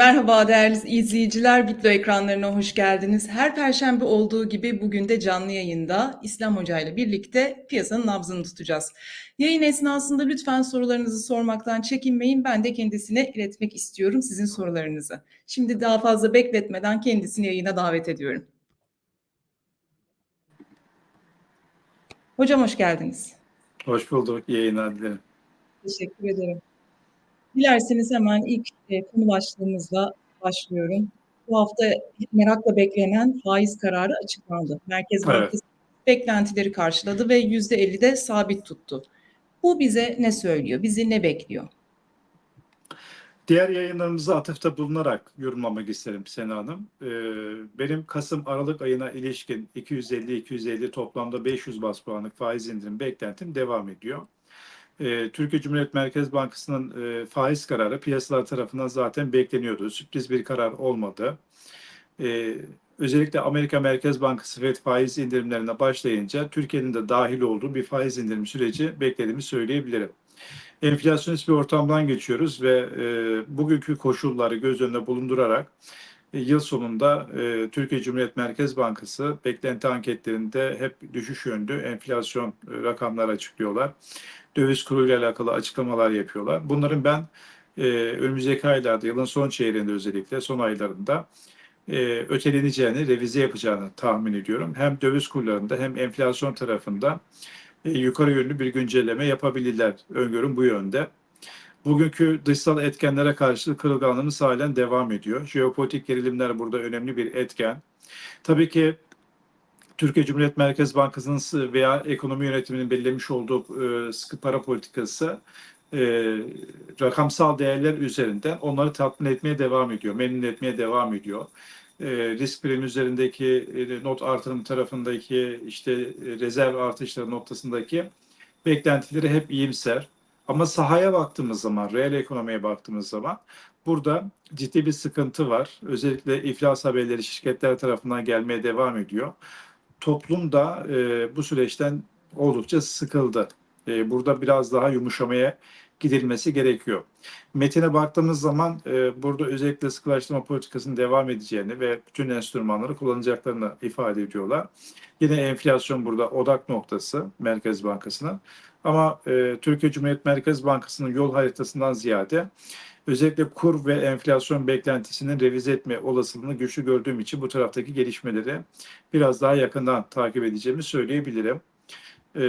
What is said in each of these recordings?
Merhaba değerli izleyiciler, Bitlo ekranlarına hoş geldiniz. Her perşembe olduğu gibi bugün de canlı yayında İslam Hoca ile birlikte piyasanın nabzını tutacağız. Yayın esnasında lütfen sorularınızı sormaktan çekinmeyin. Ben de kendisine iletmek istiyorum sizin sorularınızı. Şimdi daha fazla bekletmeden kendisini yayına davet ediyorum. Hocam hoş geldiniz. Hoş bulduk. Yayınlar dilerim. Teşekkür ederim. Dilerseniz hemen ilk e, konu başlığımızla başlıyorum. Bu hafta merakla beklenen faiz kararı açıklandı. Merkez Evet. Bankası beklentileri karşıladı ve %50'de sabit tuttu. Bu bize ne söylüyor? Bizi ne bekliyor? Diğer yayınlarımıza atıfta bulunarak yorumlamak isterim Sena Hanım. Ee, benim Kasım-Aralık ayına ilişkin 250-250 toplamda 500 bas puanlık faiz indirim beklentim devam ediyor. Ee, Türkiye Cumhuriyet Merkez Bankası'nın e, faiz kararı piyasalar tarafından zaten bekleniyordu. Sürpriz bir karar olmadı. Ee, özellikle Amerika Merkez Bankası FED faiz indirimlerine başlayınca Türkiye'nin de dahil olduğu bir faiz indirim süreci beklediğimi söyleyebilirim. Enflasyonist bir ortamdan geçiyoruz ve e, bugünkü koşulları göz önüne bulundurarak e, yıl sonunda e, Türkiye Cumhuriyet Merkez Bankası beklenti anketlerinde hep düşüş yönlü enflasyon e, rakamları açıklıyorlar. Döviz kuruyla alakalı açıklamalar yapıyorlar. Bunların ben e, önümüzdeki aylarda, yılın son çeyreğinde özellikle son aylarında e, öteleneceğini, revize yapacağını tahmin ediyorum. Hem döviz kurlarında hem enflasyon tarafında e, yukarı yönlü bir güncelleme yapabilirler. Öngörüm bu yönde. Bugünkü dışsal etkenlere karşı kırılganlığımız halen devam ediyor. Jeopolitik gerilimler burada önemli bir etken. Tabii ki Türkiye Cumhuriyet Merkez Bankası'nın veya ekonomi yönetiminin belirlemiş olduğu e, sıkı para politikası e, rakamsal değerler üzerinden onları tatmin etmeye devam ediyor, memnun etmeye devam ediyor. E, risk primi üzerindeki not artırım tarafındaki işte rezerv artışları noktasındaki beklentileri hep iyimser. Ama sahaya baktığımız zaman, reel ekonomiye baktığımız zaman burada ciddi bir sıkıntı var. Özellikle iflas haberleri şirketler tarafından gelmeye devam ediyor. Toplum da e, bu süreçten oldukça sıkıldı. E, burada biraz daha yumuşamaya gidilmesi gerekiyor. Metine baktığımız zaman e, burada özellikle sıkılaştırma politikasının devam edeceğini ve bütün enstrümanları kullanacaklarını ifade ediyorlar. Yine enflasyon burada odak noktası Merkez Bankası'nın. Ama e, Türkiye Cumhuriyet Merkez Bankası'nın yol haritasından ziyade özellikle kur ve enflasyon beklentisinin revize etme olasılığını güçlü gördüğüm için bu taraftaki gelişmeleri biraz daha yakından takip edeceğimi söyleyebilirim. Ee,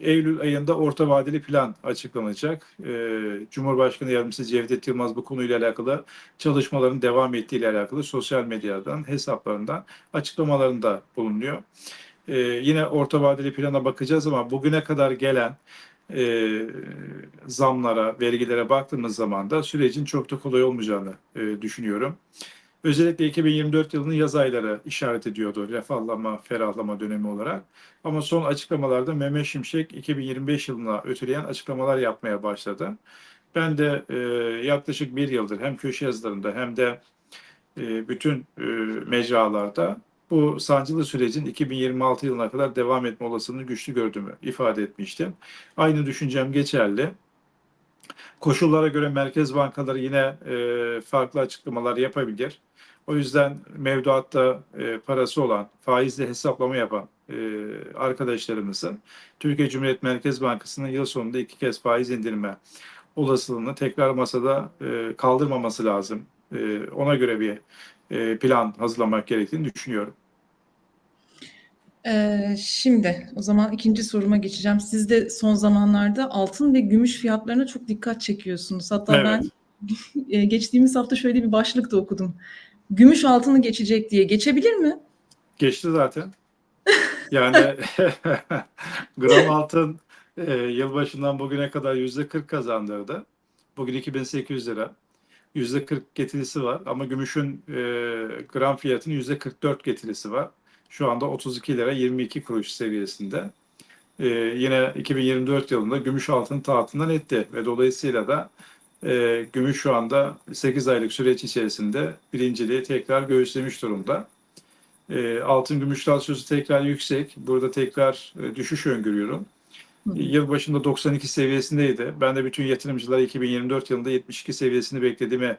Eylül ayında orta vadeli plan açıklanacak. Ee, Cumhurbaşkanı Yardımcısı Cevdet Yılmaz bu konuyla alakalı çalışmaların devam ettiği ile alakalı sosyal medyadan, hesaplarından açıklamalarında bulunuyor. Ee, yine orta vadeli plana bakacağız ama bugüne kadar gelen e, zamlara, vergilere baktığımız zaman da sürecin çok da kolay olmayacağını e, düşünüyorum. Özellikle 2024 yılının yaz ayları işaret ediyordu refahlama, ferahlama dönemi olarak. Ama son açıklamalarda Mehmet Şimşek 2025 yılına öteleyen açıklamalar yapmaya başladı. Ben de e, yaklaşık bir yıldır hem köşe yazılarında hem de e, bütün e, mecralarda bu sancılı sürecin 2026 yılına kadar devam etme olasılığını güçlü gördüğümü ifade etmiştim. Aynı düşüncem geçerli. Koşullara göre merkez bankaları yine e, farklı açıklamalar yapabilir. O yüzden mevduatta e, parası olan, faizle hesaplama yapan e, arkadaşlarımızın Türkiye Cumhuriyet Merkez Bankası'nın yıl sonunda iki kez faiz indirme olasılığını tekrar masada e, kaldırmaması lazım. E, ona göre bir e, plan hazırlamak gerektiğini düşünüyorum. Ee, şimdi o zaman ikinci soruma geçeceğim. Siz de son zamanlarda altın ve gümüş fiyatlarına çok dikkat çekiyorsunuz. Hatta Evet. ben e, geçtiğimiz hafta şöyle bir başlık da okudum. Gümüş altını geçecek diye. Geçebilir mi? Geçti zaten. Yani gram altın e, yılbaşından bugüne kadar yüzde 40 kazandırdı. Bugün 2800 lira. Yüzde 40 getirisi var ama gümüşün e, gram fiyatının yüzde 44 getirisi var. Şu anda 32 lira 22 kuruş seviyesinde. E, yine 2024 yılında gümüş altın tahtından etti ve dolayısıyla da e, gümüş şu anda 8 aylık süreç içerisinde birinciliği tekrar göğüslemiş durumda. E, altın gümüş rasyosu tekrar yüksek. Burada tekrar e, düşüş öngörüyorum. Hı hı. Yıl başında 92 seviyesindeydi. Ben de bütün yatırımcılara 2024 yılında 72 seviyesini beklediğimi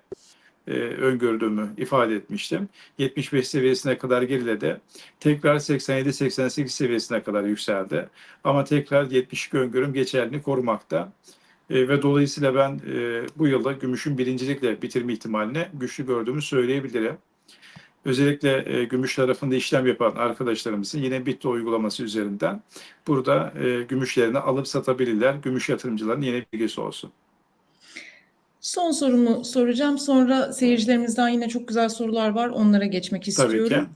e, öngördüğümü ifade etmiştim. 75 seviyesine kadar geriledi. Tekrar 87-88 seviyesine kadar yükseldi. Ama tekrar 72 öngörüm geçerliliğini korumakta. E, ve dolayısıyla ben e, bu yılda gümüşün birincilikle bitirme ihtimalini güçlü gördüğümü söyleyebilirim. Özellikle e, gümüş tarafında işlem yapan arkadaşlarımızın yine Bitlo uygulaması üzerinden burada e, gümüşlerini alıp satabilirler. Gümüş yatırımcıların yeni bilgisi olsun. Son sorumu soracağım. Sonra seyircilerimizden yine çok güzel sorular var. Onlara geçmek Tabii istiyorum. ki.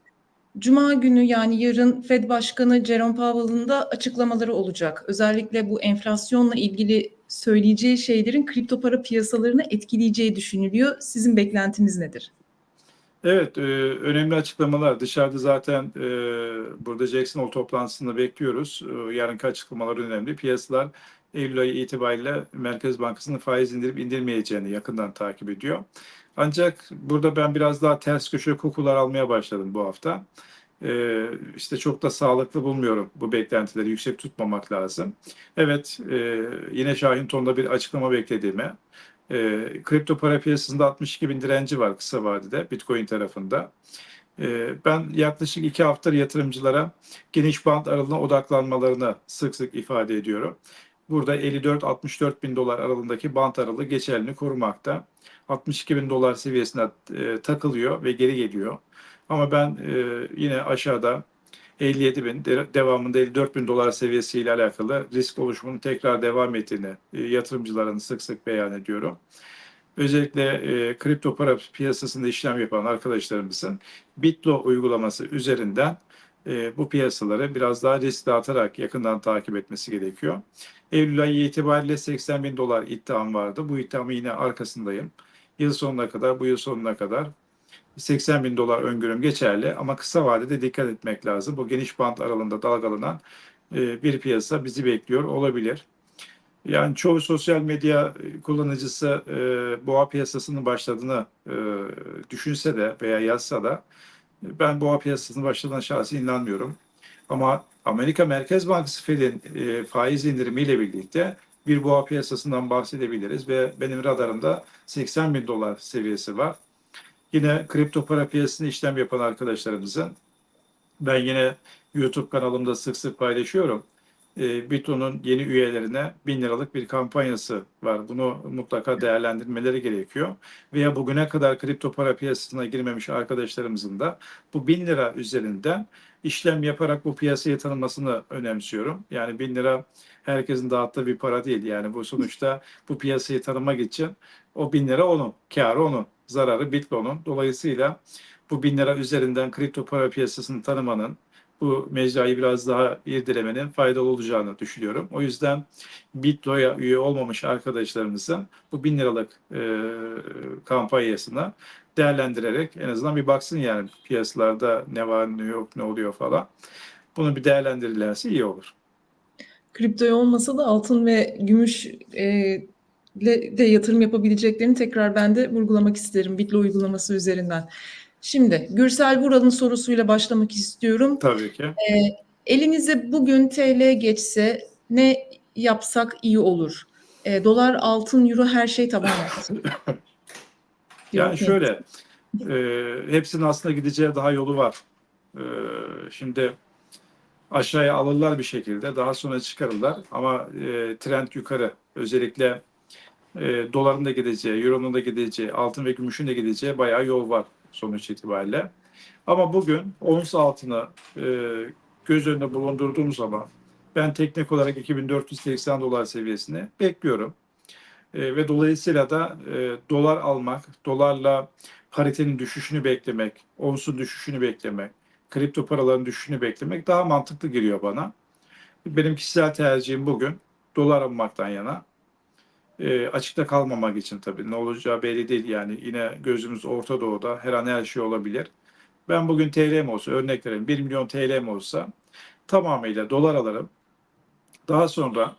Cuma günü yani yarın Fed Başkanı Jerome Powell'ın da açıklamaları olacak. Özellikle bu enflasyonla ilgili söyleyeceği şeylerin kripto para piyasalarını etkileyeceği düşünülüyor. Sizin beklentiniz nedir? Evet, e, önemli açıklamalar. Dışarıda zaten e, burada Jackson Hole toplantısında bekliyoruz. E, yarınki açıklamalar önemli. Piyasalar Eylül ayı itibariyle Merkez Bankası'nın faiz indirip indirmeyeceğini yakından takip ediyor. Ancak burada ben biraz daha ters köşe kokular almaya başladım bu hafta. E, işte çok da sağlıklı bulmuyorum bu beklentileri yüksek tutmamak lazım. Evet, e, yine Şahin Ton'da bir açıklama beklediğimi, e, kripto para piyasasında 62 bin direnci var kısa vadede Bitcoin tarafında. E, ben yaklaşık iki haftadır yatırımcılara geniş band aralığına odaklanmalarını sık sık ifade ediyorum. Burada 54-64 bin dolar aralığındaki band aralığı geçerliliğini korumakta. 62 bin dolar seviyesine e, takılıyor ve geri geliyor. Ama ben e, yine aşağıda 57 bin, de- devamında 54 bin dolar seviyesiyle alakalı risk oluşumunun tekrar devam ettiğini e, yatırımcıların sık sık beyan ediyorum. Özellikle e, kripto para piyasasında işlem yapan arkadaşlarımızın Bitlo uygulaması üzerinden e, bu piyasaları biraz daha risk dağıtarak yakından takip etmesi gerekiyor. Eylül ayı itibariyle 80 bin dolar iddiam vardı. Bu iddiamın yine arkasındayım. Yıl sonuna kadar, bu yıl sonuna kadar 80 bin dolar öngörüm geçerli ama kısa vadede dikkat etmek lazım. Bu geniş band aralığında dalgalanan e, bir piyasa bizi bekliyor olabilir. Yani çoğu sosyal medya kullanıcısı e, boğa piyasasının başladığını e, düşünse de veya yazsa da ben boğa piyasasının başladığına şahsen inanmıyorum. Ama Amerika Merkez Bankası Fed'in e, faiz indirimiyle birlikte bir boğa piyasasından bahsedebiliriz ve benim radarımda 80 bin dolar seviyesi var. Yine kripto para piyasasında işlem yapan arkadaşlarımızın ben yine YouTube kanalımda sık sık paylaşıyorum. E, Bito'nun yeni üyelerine 1000 liralık bir kampanyası var. Bunu mutlaka değerlendirmeleri gerekiyor. Veya bugüne kadar kripto para piyasasına girmemiş arkadaşlarımızın da bu 1000 lira üzerinden işlem yaparak bu piyasaya tanınmasını önemsiyorum. Yani 1000 lira herkesin dağıttığı bir para değil. Yani bu sonuçta bu piyasayı tanımak için o 1000 lira onun, karı onun, zararı Bitcoin'un. Dolayısıyla bu 1000 lira üzerinden kripto para piyasasını tanımanın, bu mecrayı biraz daha irdelemenin faydalı olacağını düşünüyorum. O yüzden Bitlo'ya üye olmamış arkadaşlarımızın bu 1000 liralık e, kampanyasına değerlendirerek en azından bir baksın yani piyasalarda ne var ne yok ne oluyor falan. Bunu bir değerlendirirlerse iyi olur. Kriptoya olmasa da altın ve gümüş e, de yatırım yapabileceklerini tekrar ben de vurgulamak isterim Bitlo uygulaması üzerinden. Şimdi Gürsel Vural'ın sorusuyla başlamak istiyorum. Tabii ki. Elinize bugün TL geçse ne yapsak iyi olur? E, dolar, altın, euro her şey taban. Yani şöyle, e, hepsinin aslında gideceği daha yolu var. E, şimdi aşağıya alırlar bir şekilde, daha sonra çıkarırlar ama e, trend yukarı. Özellikle e, doların da gideceği, euronun da gideceği, altın ve gümüşün de gideceği bayağı yol var sonuç itibariyle. Ama bugün ons altını e, göz önünde bulundurduğum zaman ben teknik olarak 2480 dolar seviyesini bekliyorum. E, ve dolayısıyla da e, dolar almak, dolarla paritenin düşüşünü beklemek, onsun düşüşünü beklemek, kripto paraların düşüşünü beklemek daha mantıklı geliyor bana. Benim kişisel tercihim bugün dolar almaktan yana. E, açıkta kalmamak için tabii ne olacağı belli değil yani yine gözümüz Orta Doğu'da her an her şey olabilir. Ben bugün TL'm olsa örnek vereyim 1 milyon TL'm olsa tamamıyla dolar alırım. Daha sonra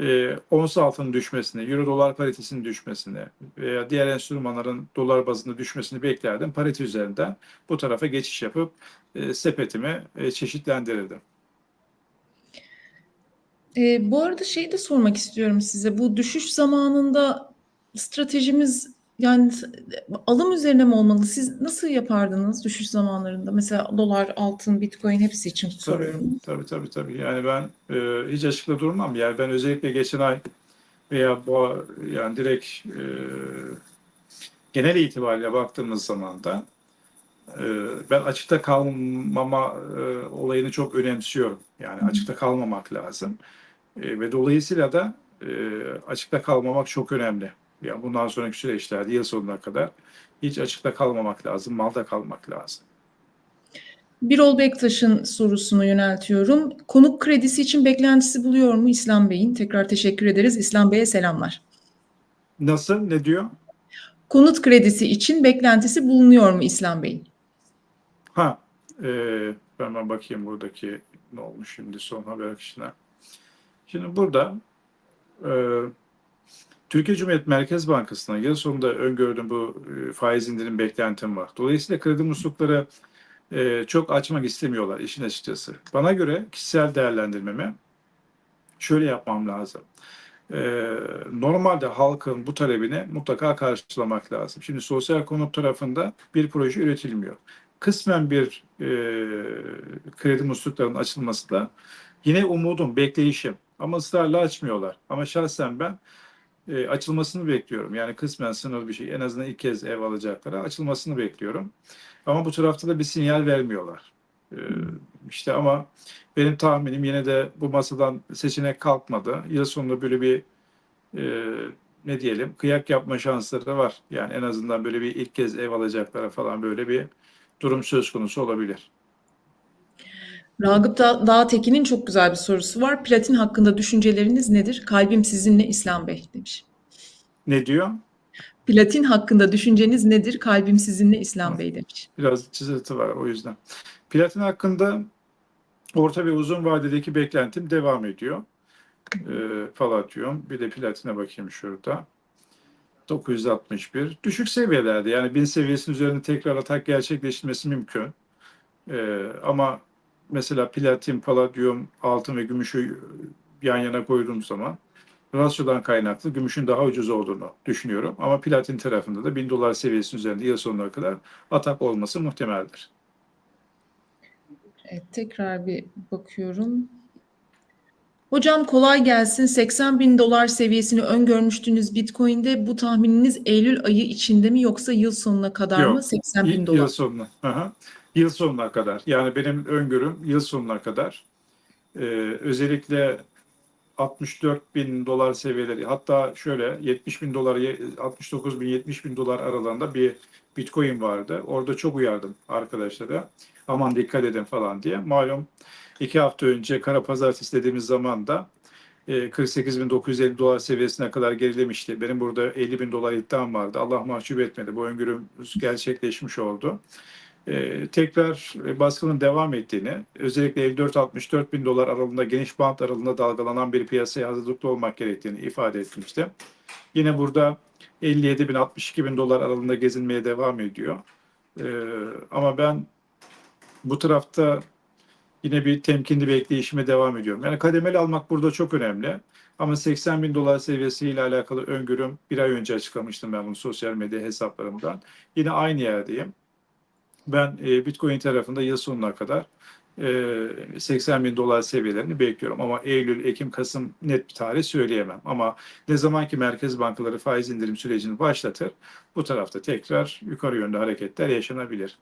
e, ons altının düşmesini, euro dolar paritesinin düşmesini veya diğer enstrümanların dolar bazında düşmesini beklerdim. Parite üzerinden bu tarafa geçiş yapıp e, sepetimi e, çeşitlendirirdim. E, bu arada şeyi de sormak istiyorum size. Bu düşüş zamanında stratejimiz Yani alım üzerine mi olmalı? Siz nasıl yapardınız düşüş zamanlarında? Mesela dolar, altın, bitcoin hepsi için soruyorum. Tabii tabii tabii. Yani ben e, hiç açıkta durmam. Yani ben özellikle geçen ay veya bu yani direkt e, genel itibariyle baktığımız zaman da ben açıkta kalmama e, olayını çok önemsiyorum. Yani açıkta kalmamak lazım. E, ve dolayısıyla da e, açıkta kalmamak çok önemli. Yani bundan sonraki süreçlerde yıl sonuna kadar hiç açıkta kalmamak lazım, malda kalmak lazım. Birol Bektaş'ın sorusunu yöneltiyorum. Konuk kredisi için beklentisi buluyor mu İslam Bey'in? Tekrar teşekkür ederiz. İslam Bey'e selamlar. Nasıl? Ne diyor? Konut kredisi için beklentisi bulunuyor mu İslam Bey'in? Ha, e, ben hemen bakayım buradaki ne olmuş şimdi son haber akışına. Şimdi burada e, Türkiye Cumhuriyet Merkez Bankası'na yıl sonunda öngördüğüm bu e, faiz indirim beklentim var. Dolayısıyla kredi muslukları e, çok açmak istemiyorlar işin açıkçası. Bana göre kişisel değerlendirmemi şöyle yapmam lazım. E, normalde halkın bu talebini mutlaka karşılamak lazım. Şimdi sosyal konut tarafında bir proje üretilmiyor. Kısmen bir e, kredi musluklarının açılması da yine umudum, bekleyişim. Ama ısrarla açmıyorlar. Ama şahsen ben e, açılmasını bekliyorum. Yani kısmen sınırlı bir şey. En azından ilk kez ev alacaklara açılmasını bekliyorum. Ama bu tarafta da bir sinyal vermiyorlar. E, işte ama benim tahminim yine de bu masadan seçenek kalkmadı. Yıl sonunda böyle bir e, ne diyelim kıyak yapma şansları var. Yani en azından böyle bir ilk kez ev alacaklara falan böyle bir durum söz konusu olabilir. Ragıp Da- Dağtekin'in çok güzel bir sorusu var. Platin hakkında düşünceleriniz nedir? Kalbim sizinle İslam Bey demiş. Ne diyor? Platin hakkında düşünceniz nedir? Kalbim sizinle İslam Bey demiş. Biraz çizilti var o yüzden. Platin hakkında orta ve uzun vadedeki beklentim devam ediyor. Ee, Palladium. Bir de platine bakayım şurada. 961. Düşük seviyelerde yani 1000 seviyesinin üzerinde tekrar atak gerçekleştirmesi mümkün. Ee, ama mesela platin, palladium, altın ve gümüşü yan yana koyduğum zaman rasyodan kaynaklı gümüşün daha ucuz olduğunu düşünüyorum. Ama platin tarafında da 1000 dolar seviyesinin üzerinde yıl sonuna kadar atak olması muhtemeldir. Evet, tekrar bir bakıyorum. Hocam kolay gelsin. 80 bin dolar seviyesini öngörmüştünüz Bitcoin'de. Bu tahmininiz Eylül ayı içinde mi yoksa yıl sonuna kadar Yok. mı? 80 bin Yıl dolar. sonuna. Aha. Yıl sonuna kadar. Yani benim öngörüm yıl sonuna kadar. Ee, özellikle 64 bin dolar seviyeleri hatta şöyle 70 bin dolar 69 bin 70 bin dolar aralığında bir bitcoin vardı. Orada çok uyardım arkadaşlara. Aman dikkat edin falan diye. Malum iki hafta önce kara pazartesi dediğimiz zaman da e, 48.950 dolar seviyesine kadar gerilemişti. Benim burada 50 bin dolar iddiam vardı. Allah mahcup etmedi. Bu öngörüm gerçekleşmiş oldu. Ee, tekrar baskının devam ettiğini, özellikle 54-64 bin dolar aralığında geniş bant aralığında dalgalanan bir piyasaya hazırlıklı olmak gerektiğini ifade etmiştim. Yine burada 57 bin 62 bin dolar aralığında gezinmeye devam ediyor. Ee, ama ben bu tarafta yine bir temkinli bekleyişime devam ediyorum. Yani kademeli almak burada çok önemli. Ama 80 bin dolar seviyesiyle alakalı öngörüm bir ay önce açıklamıştım ben bunu sosyal medya hesaplarımdan. Yine aynı yerdeyim. Ben e, Bitcoin tarafında yıl sonuna kadar e, 80 bin dolar seviyelerini bekliyorum. Ama Eylül, Ekim, Kasım net bir tarih söyleyemem. Ama ne zaman ki merkez bankaları faiz indirim sürecini başlatır, bu tarafta tekrar yukarı yönde hareketler yaşanabilir.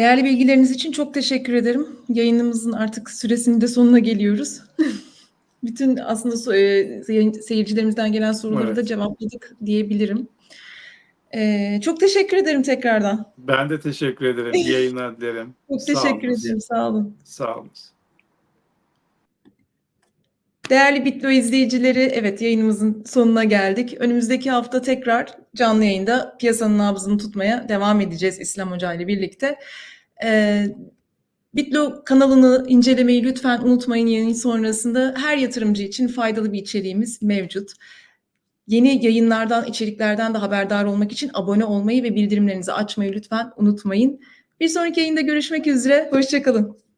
Değerli bilgileriniz için çok teşekkür ederim. Yayınımızın artık süresinin de sonuna geliyoruz. Bütün aslında e, seyir- seyircilerimizden gelen soruları Evet. da cevapladık diyebilirim. Ee, çok teşekkür ederim tekrardan. Ben de teşekkür ederim. İyi yayınlar dilerim. Çok Sağ teşekkür ederim. Sağ olun. Sağ olun. Değerli Bitlo izleyicileri, evet yayınımızın sonuna geldik. Önümüzdeki hafta tekrar canlı yayında piyasanın nabzını tutmaya devam edeceğiz İslam Hoca ile birlikte. Ee, Bitlo kanalını incelemeyi lütfen unutmayın. Yayın sonrasında her yatırımcı için faydalı bir içeriğimiz mevcut. Yeni yayınlardan, içeriklerden de haberdar olmak için abone olmayı ve bildirimlerinizi açmayı lütfen unutmayın. Bir sonraki yayında görüşmek üzere. Hoşçakalın.